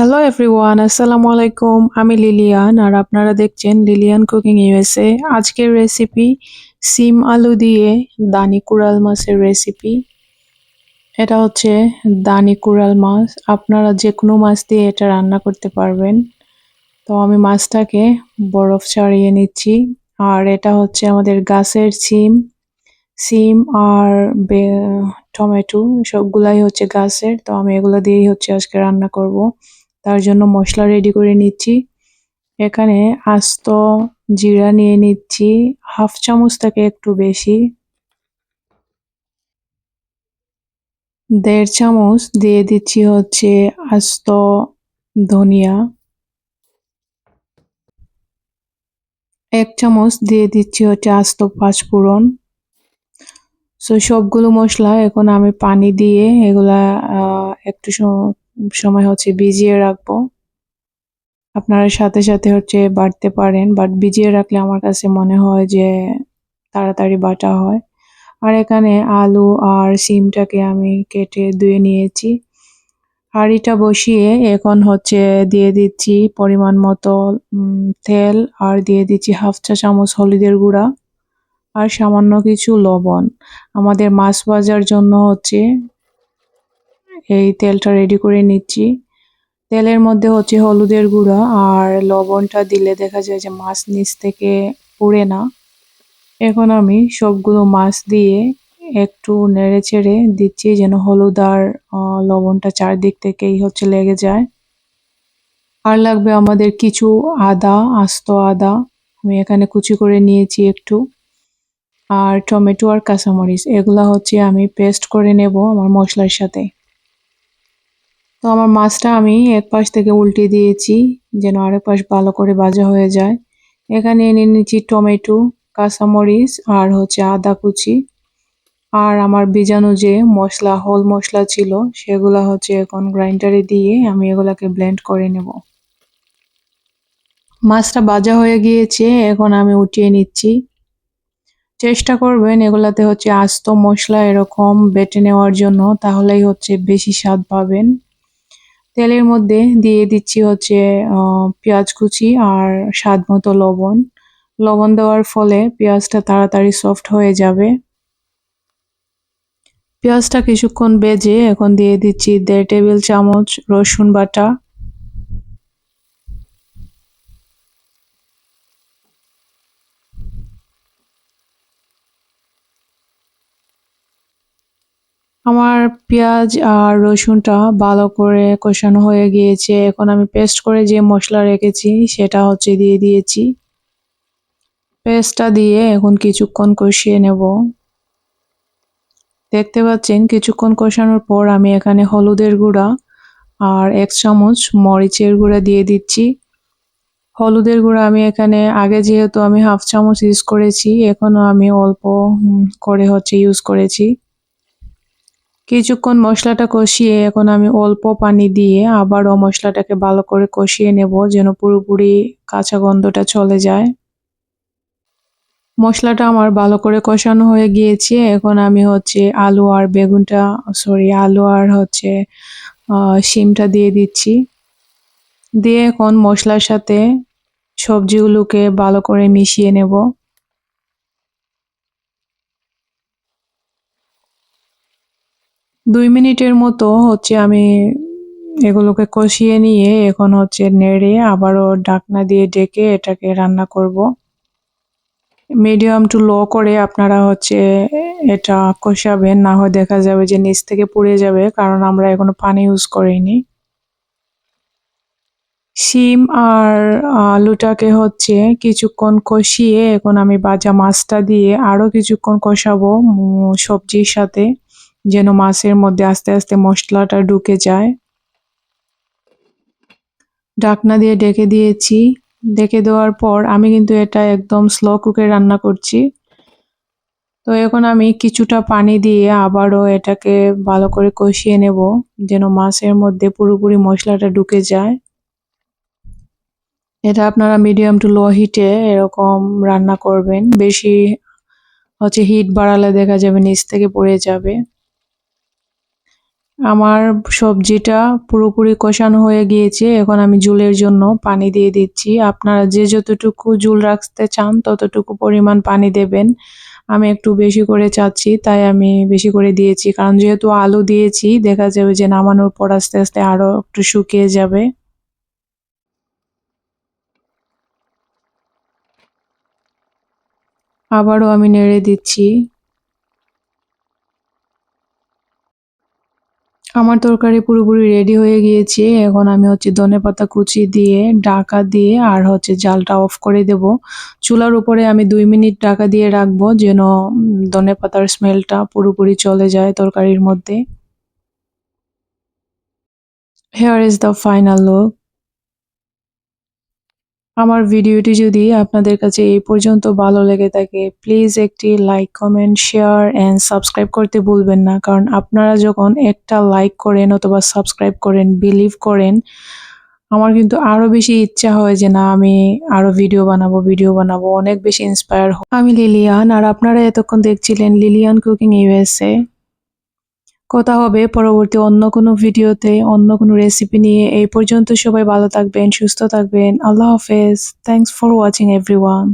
Hello everyone আসসালামু আলাইকুম আমি লিলিয়ান আর আপনারা দেখছেন লিলিয়ান কুকিং ইউএসএ আজকের রেসিপি সিম আলু দিয়ে দানি কুড়াল মাছের রেসিপি এটা হচ্ছে দানি কুড়াল মাছ। আপনারা যে কোনো মাছ দিয়ে এটা রান্না করতে পারবেন। তো আমি মাছটাকে বরফ ছাড়িয়ে নিচ্ছি। আর এটা হচ্ছে আমাদের গাছের সিম। সিম আর টমেটো, সবগুলাই হচ্ছে গাছের। তো আমি এগুলো দিয়েই হচ্ছে আজকে রান্না করব। তার জন্য মশলা রেডি করে নিচ্ছি। এখানে আস্ত জিরা নিয়ে নিচ্ছি। হাফ চামচ থেকে একটু বেশি। দেড় চামচ দিয়ে দিচ্ছি হচ্ছে আস্ত ধনিয়া। এক চামচ দিয়ে দিচ্ছি হচ্ছে আস্ত পাঁচফোড়ন। সো সবগুলো মশলা এখন আমি পানি দিয়ে এগুলা একটু সময় হচ্ছে ভিজিয়ে রাখব। আপনারা সাথে সাথে হচ্ছে বাটতে পারেন বাট ভিজিয়ে রাখলে আমার কাছে মনে হয় যে তাড়াতাড়ি বাটা হয়। আর এখানে আলু আর সিমটাকে আমি কেটে ধুয়ে নিয়েছি। হাঁড়িটা বসিয়ে এখন হচ্ছে দিয়ে দিচ্ছি পরিমাণ মতো তেল আর দিয়ে দিচ্ছি হাফ চা চামচ হলুদের গুঁড়া আর সামান্য কিছু লবণ। আমাদের মাছ ভাজার জন্য হচ্ছে এই তেলটা রেডি করে নিচ্ছি। তেলের মধ্যে হচ্ছে হলুদের গুঁড়া আর লবণটা দিলে দেখা যায় যে মাছ নিচ থেকে পুড়ে না। এখন আমি সবগুলো মাছ দিয়ে একটু নেড়ে চেড়ে দিচ্ছি যেন হলুদ আর লবণটা চারদিক থেকেই হচ্ছে লেগে যায়। আর লাগবে আমাদের কিছু আদা, আস্ত আদা। আমি এখানে কুচি করে নিয়েছি একটু। আর টমেটো আর কাঁচামরিচ, এগুলা হচ্ছে আমি পেস্ট করে নেব আমার মশলার সাথে। তো আমার মাছটা আমি এক পাশ থেকে উল্টে দিয়েছি, যেন আরেক পাশ ভালো করে ভাজা হয়ে যায়। এখানে এনে নিচ্ছি টমেটো, কাঁচামরিচ আর হচ্ছে আদা কুচি। আর আমার বীজাণু যে মশলা, হোল মশলা ছিল, সেগুলা হচ্ছে এখন গ্রাইন্ডারে দিয়ে আমি এগুলাকে ব্লেন্ড করে নেব। মাছটা ভাজা হয়ে গিয়েছে, এখন আমি উঠিয়ে নিচ্ছি। চেষ্টা করবেন এগুলাতে হচ্ছে আস্ত মশলা এরকম বেটে নেওয়ার জন্য, তাহলেই হচ্ছে বেশি স্বাদ পাবেন। তেলের মধ্যে দিয়ে দিচ্ছি হচ্ছে পেঁয়াজ কুচি আর স্বাদ মতো লবণ। লবণ দেওয়ার ফলে পেঁয়াজটা তাড়াতাড়ি সফট হয়ে যাবে। পেঁয়াজটা কিছুক্ষণ বেজে এখন দিয়ে দিচ্ছি দেড় টেবিল চামচ রসুন বাটা। আমার পেঁয়াজ আর রসুনটা ভালো করে কষানো হয়ে গিয়েছে। এখন আমি পেস্ট করে যে মশলা রেখেছি, সেটা হচ্ছে দিয়ে দিয়েছি। পেস্টটা দিয়ে এখন কিছুক্ষণ কষিয়ে নেব। দেখতে পাচ্ছেন, কিছুক্ষণ কষানোর পর আমি এখানে হলুদের গুঁড়া আর এক চামচ মরিচের গুঁড়া দিয়ে দিচ্ছি। হলুদের গুঁড়া আমি এখানে, আগে যেহেতু আমি হাফ চামচ ইউজ করেছি এখনও আমি অল্প করে হচ্ছে ইউজ করেছি। কিছুক্ষণ মশলাটা কষিয়ে এখন আমি অল্প পানি দিয়ে আবারও মশলাটাকে ভালো করে কষিয়ে নেব যেন পুরোপুরি কাঁচা গন্ধটা চলে যায়। মশলাটা আমার ভালো করে কষানো হয়ে গিয়েছে। এখন আমি হচ্ছে আলু আর বেগুনটা সরি আলু আর হচ্ছে শিমটা দিয়ে দিচ্ছি। দিয়ে এখন মশলার সাথে সবজিগুলোকে ভালো করে মিশিয়ে নেব। দুই মিনিটের মতো হচ্ছে আমি এগুলোকে কষিয়ে নিয়ে এখন হচ্ছে নেড়ে আবারও ডাকনা দিয়ে ডেকে এটাকে রান্না করব। মিডিয়াম টু লো করে আপনারা হচ্ছে এটা কষাবেন, না হয় দেখা যাবে যে নিচ থেকে পুড়ে যাবে, কারণ আমরা এখনও পানি ইউজ করিনি। শিম আর আলুটাকে হচ্ছে কিছুক্ষণ কষিয়ে এখন আমি বাজা মাছটা দিয়ে আরও কিছুক্ষণ কষাবো সবজির সাথে। যেন মাছের মধ্যে আস্তে আস্তে মশলাটা ঢুকে যায়। ঢাকনা দিয়ে ডেকে দিয়েছি। ডেকে দেওয়ার পর আমি কিন্তু এটা একদম স্লো কুকে রান্না করছি। তো এখন আমি কিছুটা পানি দিয়ে আবারও এটাকে ভালো করে কষিয়ে নেব যেন মাছের মধ্যে পুরোপুরি মশলাটা ঢুকে যায়। এটা আপনারা মিডিয়াম টু লো হিটে এরকম রান্না করবেন। বেশি হচ্ছে হিট বাড়ালে দেখা যাবে নিচ থেকে পড়ে যাবে। আমার সবজিটা পুরোপুরি কষানো হয়ে গিয়েছে। এখন আমি জুলের জন্য পানি দিয়ে দিচ্ছি। আপনারা যে যতটুকু জুল রাখতে চান, ততটুকু পরিমাণ পানি দেবেন। আমি একটু বেশি করে চাচ্ছি, তাই আমি বেশি করে দিয়েছি। কারণ যেহেতু আলু দিয়েছি, দেখা যাবে যে নামানোর পর আস্তে আস্তে আরও একটু শুকিয়ে যাবে। আবারও আমি নেড়ে দিচ্ছি। আমার তরকারি পুরোপুরি রেডি হয়ে গিয়েছে। এখন আমি হচ্ছে ধনে পাতা কুচি দিয়ে, ডাকা দিয়ে আর হচ্ছে জালটা অফ করে দেব। চুলার উপরে আমি দুই মিনিট ঢাকা দিয়ে রাখব যেন ধনে পাতার স্মেলটা পুরোপুরি চলে যায় তরকারির মধ্যে। Here is the final look আমার ভিডিওটি যদি আপনাদের কাছে এই পর্যন্ত ভালো লেগে থাকে প্লিজ একটি like comment share and subscribe করতে ভুলবেন না। কারণ আপনারা যখন একটা লাইক করেন অথবা সাবস্ক্রাইব করেন বিলিভ করেন, আমার কিন্তু আরও বেশি ইচ্ছা হয় যে না, আমি আরও ভিডিও বানাবো ভিডিও বানাবো। অনেক বেশি ইন্সপায়ার আমি লিলিয়ান, আর আপনারা এতক্ষণ দেখছিলেন লিলিয়ান কুকিং ইউএসএ কথা হবে। পরবর্তী অন্য কোনো ভিডিওতে, অন্য কোনো রেসিপি নিয়ে। এই পর্যন্ত সবাই ভালো থাকবেন, সুস্থ থাকবেন। আল্লাহ হাফেজ। Thanks for watching everyone